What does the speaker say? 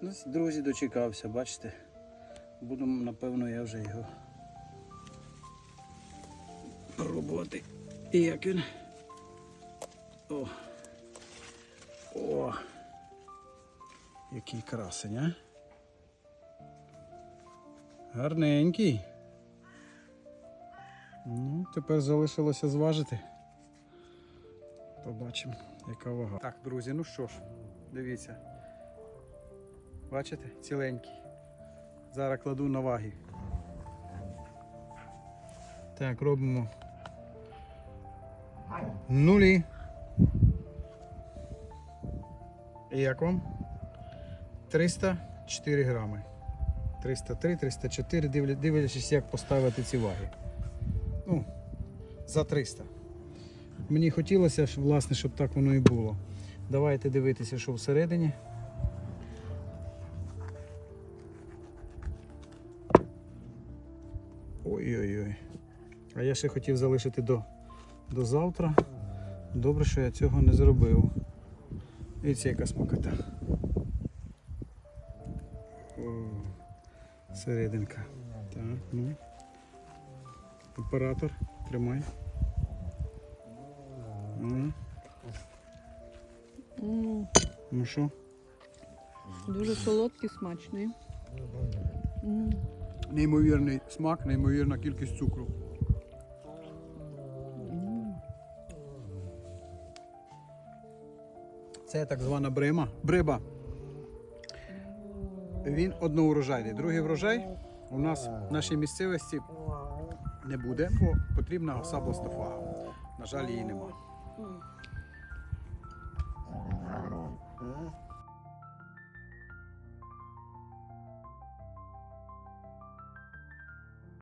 Ну, друзі, дочекався, бачите. Буду, напевно, я вже його пробувати. І як він. О. О. Який красень, а? Гарненький. Ну, тепер залишилося зважити. Побачимо, яка вага. Так, друзі, ну що ж, дивіться. Бачите? Ціленький. Зараз кладу на ваги. Так, робимо нулі. І як вам? 304 грами. 303, 304, дивлячись, як поставити ці ваги. Ну, за 300. Мені хотілося, власне, щоб так воно і було. Давайте дивитися, що всередині. Ой-ой-ой. А я ще хотів залишити до, до завтра. Добре, що я цього не зробив. Дивіться, яка смакота. Серединка. Так, ну. Оператор, тримай. Ну, ну що? Дуже солодкий, смачний. Неймовірний смак, неймовірна кількість цукру. Це так звана брема. Бриба. Він одноурожайний. Другий врожай у нас в нашій місцевості не буде, бо потрібна оса бластофага. На жаль, її нема.